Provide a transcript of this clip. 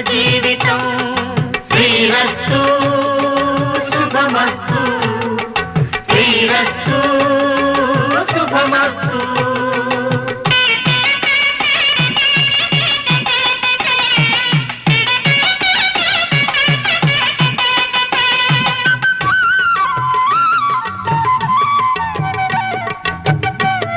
జీవితం. శ్రీరస్తు శుభమస్తు శ్రీరస్తు